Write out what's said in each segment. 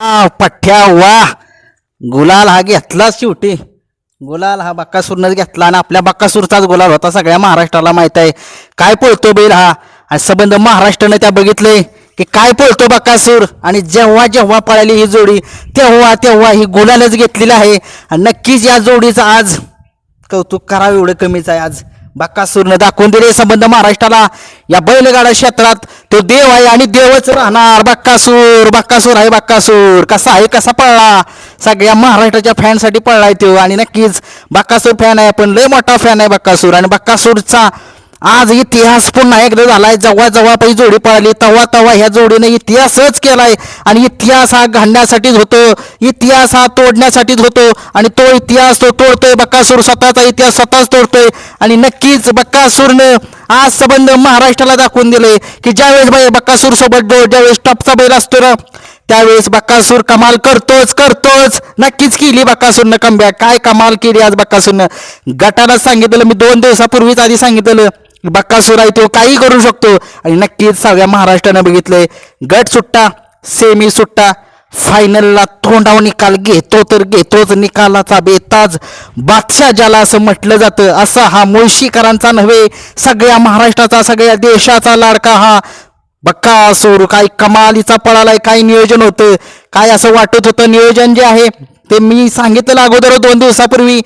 पठ्या वा. गुलाल हा घेतलाच शेवटी. गुलाल हा बक्कासूरनंच घेतला आणि आपल्या बक्कासूरचाच गुलाल होता सगळ्या महाराष्ट्राला माहीत आहे. काय पळतो बैल हा? आणि संबंध महाराष्ट्रानं त्या बघितले की काय पळतो बक्कासूर? आणि जेव्हा जेव्हा पळाली ही जोडी तेव्हा तेव्हा ही गुलालच घेतलेली आहे. आणि नक्कीच या जोडीचं आज कौतुक करावं एवढं कमीच आहे आज. बक्कासूरनं दाखवून दिले संबंध महाराष्ट्राला. या बैलगाडा क्षेत्रात तो देव आहे आणि देवच राहणार. बक्कासूर बक्कासूर आहे बक्कासूर. कसा आहे कसा पळला सगळ्या महाराष्ट्राच्या फॅनसाठी पळलाय तो. आणि नक्कीच बक्कासूर फॅन आहे पण लय मोठा फॅन आहे बक्कासूर. आणि बक्कासूरचा आज इतिहास पुन्हा एकदा झालाय. जेव्हा जेव्हा पै जोडी पळाली तेव्हा तेव्हा ह्या जोडीने इतिहासच केलाय. आणि इतिहास हा घालण्यासाठीच होतो. इतिहास हा तोडण्यासाठीच होतो. आणि तो इतिहास तो तोडतोय. बक्कासूर स्वतःचा इतिहास स्वतःच तोडतोय. आणि नक्कीच बक्कासूरनं आज संबंध महाराष्ट्राला दाखवून दिले की ज्यावेळेस बाई बक्कासूर सोबत ज्यावेळेस टॉपचा बैल असतो ना त्यावेळेस बक्कासूर कमाल करतोच करतोच. नक्कीच केली बक्कासूरनं कमबॅक काय कमाल केली आज बक्कासूरनं. गटाला सांगितलं मी दोन दिवसापूर्वीच आधी सांगितलं. बक्कासूर आहे तो काही करू शकतो. आणि नक्कीच सगळ्या महाराष्ट्रानं बघितलंय. गट सुट्टा सेमी सुट्टा फायनलला तोंडाव निकाल घेतो तर घेतोच. निकालाचा बेताज बादशाह ज्याला असं म्हटलं जातं असा हा मुळशीकरांचा नव्हे सगळ्या महाराष्ट्राचा सगळ्या देशाचा लाडका हा. बक्का बक्कासूर काय कमालीचा पळालाय काय नियोजन होतं काय असं वाटत होतं नियोजन जे आहे ते मी सांगितलं अगोदर दोन दिवसापूर्वी.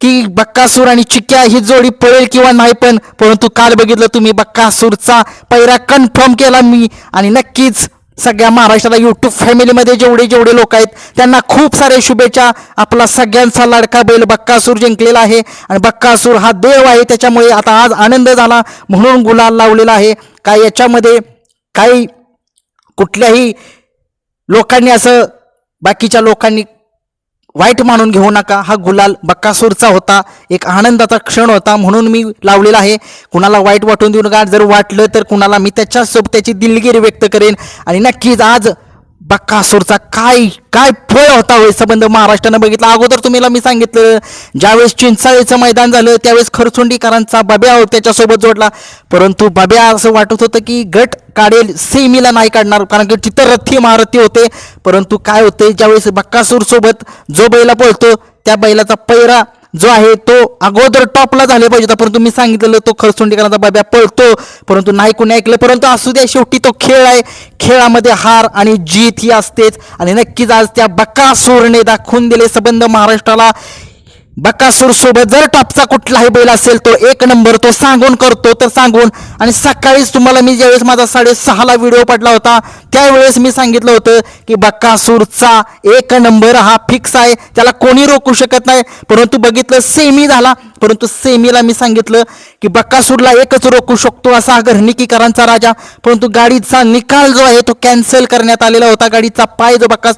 की बक्कासूर आणि चिक्या ही जोडी पळेल किंवा नाही पण परंतु काल बघितलं तुम्ही बक्कासूरचा पैरा कन्फर्म केला मी. आणि नक्कीच सगळ्या महाराष्ट्राला युट्यूब फॅमिलीमध्ये जेवढे जेवढे लोक आहेत त्यांना खूप सारे शुभेच्छा. आपला सगळ्यांचा लाडका बैल बक्कासूर जिंकलेला आहे. आणि बक्कासूर हा देव आहे त्याच्यामुळे आता आज आनंद झाला म्हणून गुलाल लावलेला आहे. काय याच्यामध्ये काही कुठल्याही लोकांनी असं बाकीच्या लोकांनी वाईट मानून घेऊ नका. हा गुलाल बक्कासूरचा होता. एक आनंदाचा क्षण होता म्हणून मी लावलेला आहे. कुणाला वाईट वाटून देऊ नका जर वाटलं तर कुणाला मी त्याच्यासोबत त्याची दिलगिरी व्यक्त करेन. आणि नक्कीच आज बक्कासूरचा काय काय फळ होता होय संबंध महाराष्ट्रानं बघितला? अगोदर तुम्हाला मी सांगितलं ज्यावेळेस चिंचाळीचं मैदान झालं त्यावेळेस खरसुंडीकरांचा बब्या त्याच्यासोबत जोडला. परंतु बब्या असं वाटत होतं की गट काढेल सेमीला नाही काढणार कारण की तिथं रथी महारथी होते. परंतु काय होते ज्यावेळेस बक्कासूर सोबत जो बैला पळतो त्या बैलाचा पैरा जो आहे तो अगोदर टॉपला झाले पाहिजे होता, परंतु मी सांगितलेलं तो खरसुंडीकरांचा बाब्या पळतो परंतु नाही कोणी ऐकलं परंतु असू द्या शेवटी तो खेळ आहे. खेळामध्ये हार आणि जीत ही असतेच. आणि नक्कीच आज त्या बक्कासूरने दाखवून दिले संबंध महाराष्ट्राला. बकासूर सोबत जर टॉपचा कुठलाही बैल असेल तो एक नंबर तो सांगून करतो तर सांगून. आणि सकाळीच तुम्हाला मी ज्यावेळेस माझा साडेसहाला व्हिडिओ पडला होता त्यावेळेस मी सांगितलं होतं की बकासूरचा एक नंबर हा फिक्स आहे त्याला कोणी रोखू शकत नाही. परंतु बघितलं सेमी झाला. परंतु सेमीला मी सांगितलं की बक्कासूरला एकच रोखू शकतो असा हा घरणिकीकरांचा राजा. परंतु गाडीचा निकाल जो आहे तो कॅन्सल करण्यात आलेला होता. गाडीचा पाय जो बक्का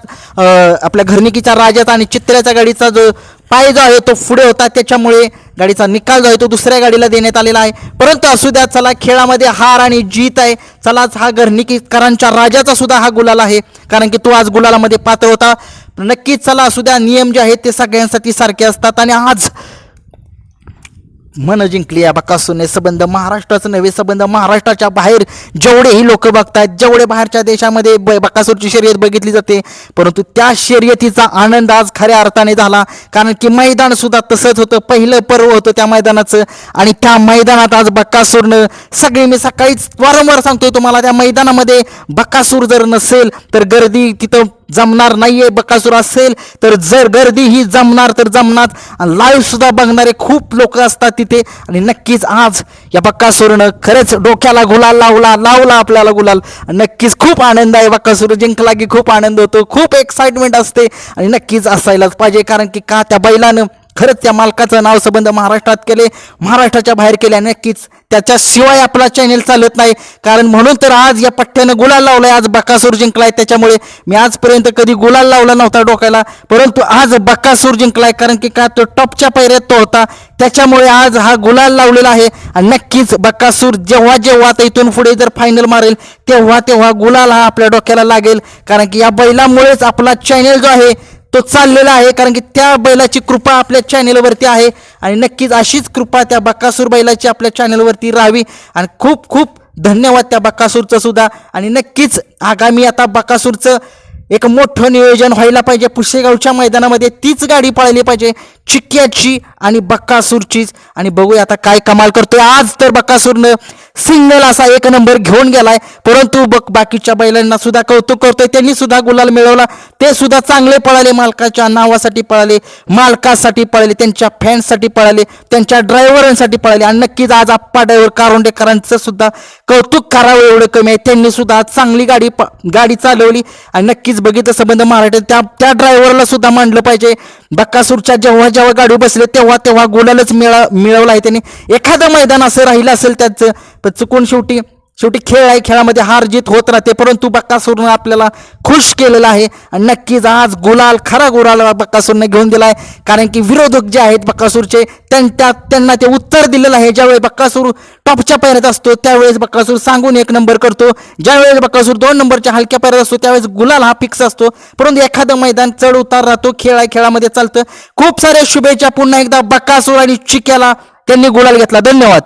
आपल्या घरणिकीच्या राजाचा आणि चित्र्याच्या गाडीचा जो पाय जो आहे तो पुढे होता त्याच्यामुळे गाडीचा निकाल जो आहे तो दुसऱ्या गाडीला देण्यात आलेला आहे. परंतु असू द्या चला खेळामध्ये हार आणि जीत आहे. चलाच हा घरणिकीकरांच्या राजाचा सुद्धा हा गुलाल आहे. कारण की तो आज गुलालामध्ये पात्र होता. नक्कीच चला असू द्या नियम जे आहेत ते सगळ्यांसाठी सारखे असतात. आणि आज मन जिंकली या बकासूरने. संबंध महाराष्ट्राचं नव्हे संबंध महाराष्ट्राच्या बाहेर. जेवढेही लोक बघतात जेवढे बाहेरच्या देशामध्ये ब बकासूरची शर्यत बघितली जाते परंतु त्या शर्यतीचा आनंद आज खऱ्या अर्थाने झाला. कारण की मैदान सुद्धा तसंच होतं. पहिलं पर्व होतं त्या मैदानाचं. आणि त्या मैदानात आज बक्कासूरनं सगळी मी सकाळीच वारंवार सांगतोय तुम्हाला त्या मैदानामध्ये बक्कासूर जर नसेल तर गर्दी तिथं जमणार नाहीये बकासूर असेल तर जर गर्दी ही जमणार तर जमणार. लाईव्ह सुद्धा बघणारे खूप लोक असतात तिथे. आणि नक्कीच आज या बक्कासूरनं खरंच डोक्याला गुलाल लावला लावला आपल्याला गुलाल. नक्कीच खूप आनंद आहे बक्कासूर जिंकला की खूप आनंद होतो खूप एक्साइटमेंट असते. आणि नक्कीच असायलाच पाहिजे. कारण की का त्या बैलानं खरंच त्या मालकाचं नाव संबंध महाराष्ट्रात केले. महाराष्ट्राच्या बाहेर केले नक्कीच. त्याच्याशिवाय आपला चॅनेल चालत नाही. कारण म्हणून तर आज या पट्ट्यानं गुलाल लावलाय. आज बकासूर जिंकलाय त्याच्यामुळे. मी आजपर्यंत कधी गुलाल लावला नव्हता डोक्याला. परंतु आज बक्कासूर जिंकलाय. कारण की का तो टॉपच्या पैऱ्यात तो होता. त्याच्यामुळे आज हा गुलाल लावलेला आहे. आणि नक्कीच बक्कासूर जेव्हा जेव्हा आता इथून पुढे जर फायनल मारेल तेव्हा तेव्हा गुलाल हा आपल्या डोक्याला लागेल. कारण की या बैलामुळेच आपला चॅनेल जो आहे तो चाललेला आहे कारण की त्या बैलाची कृपा आपल्या चॅनेलवरती आहे. आणि नक्कीच अशीच कृपा त्या बक्कासूर बैलाची आपल्या चॅनेलवरती राहावी. आणि खूप खूप धन्यवाद त्या बक्कासूरचं सुद्धा. आणि नक्कीच आगामी आता बक्कासूरचं एक मोठं नियोजन व्हायला पाहिजे. पुसेगावच्या मैदानामध्ये तीच गाडी पळायली पाहिजे. चिक्क्याची आणि बक्कासूरचीच आणि बघूया आता काय कमाल करतोय. आज तर बक्कासूरनं सिंगल असा एक नंबर घेऊन गेलाय. परंतु बघ बाकीच्या बैलांना सुद्धा कौतुक करतोय. त्यांनी सुद्धा गुलाल मिळवला. ते सुद्धा चांगले पळाले. मालकाच्या नावासाठी पळाले. मालकासाठी पळाले. त्यांच्या फॅन्ससाठी पळाले. त्यांच्या ड्रायव्हरांसाठी पळाले. आणि नक्कीच आज आप्पा ड्रायव्हर कारोंडेकरांचं सुद्धा कौतुक करावं एवढं कमी आहे. त्यांनी सुद्धा आज चांगली गाडी गाडी चालवली. आणि नक्कीच बघितलं संबंध महाराष्ट्र त्या त्या ड्रायव्हरला सुद्धा मांडलं पाहिजे. बक्कासूरच्या जेव्हा जेव्हा गाडी बसले तेव्हा तेव्हा गुलालच मिळा मिळवला आहे त्यांनी. एखादं मैदान असं राहिलं असेल त्याचं पण चुकून शेवटी शेवटी खेळ आहे खेळामध्ये हार जीत होत राहते परंतु बक्कासूरनं आपल्याला खुश केलेला आहे. आणि नक्कीच आज गुलाल खरा गुलाल बक्कासूरने घेऊन दिला आहे कारण की विरोधक जे आहेत बक्कासूरचे त्यांना त्यांना ते उत्तर दिलेलं आहे. ज्यावेळी बक्कासूर टॉपच्या पायऱ्यात असतो त्यावेळेस बक्कासूर सांगून एक नंबर करतो. ज्यावेळेस बक्कासूर दोन नंबरच्या हलक्या पायऱ्यात असतो त्यावेळेस गुलाल हा फिक्स असतो. परंतु एखादं मैदान चढ उतार राहतो खेळ आहे खेळामध्ये चालतं. खूप साऱ्या शुभेच्छा पुन्हा एकदा बक्कासूर आणि चिक्याला त्यांनी गुलाल घेतला. धन्यवाद.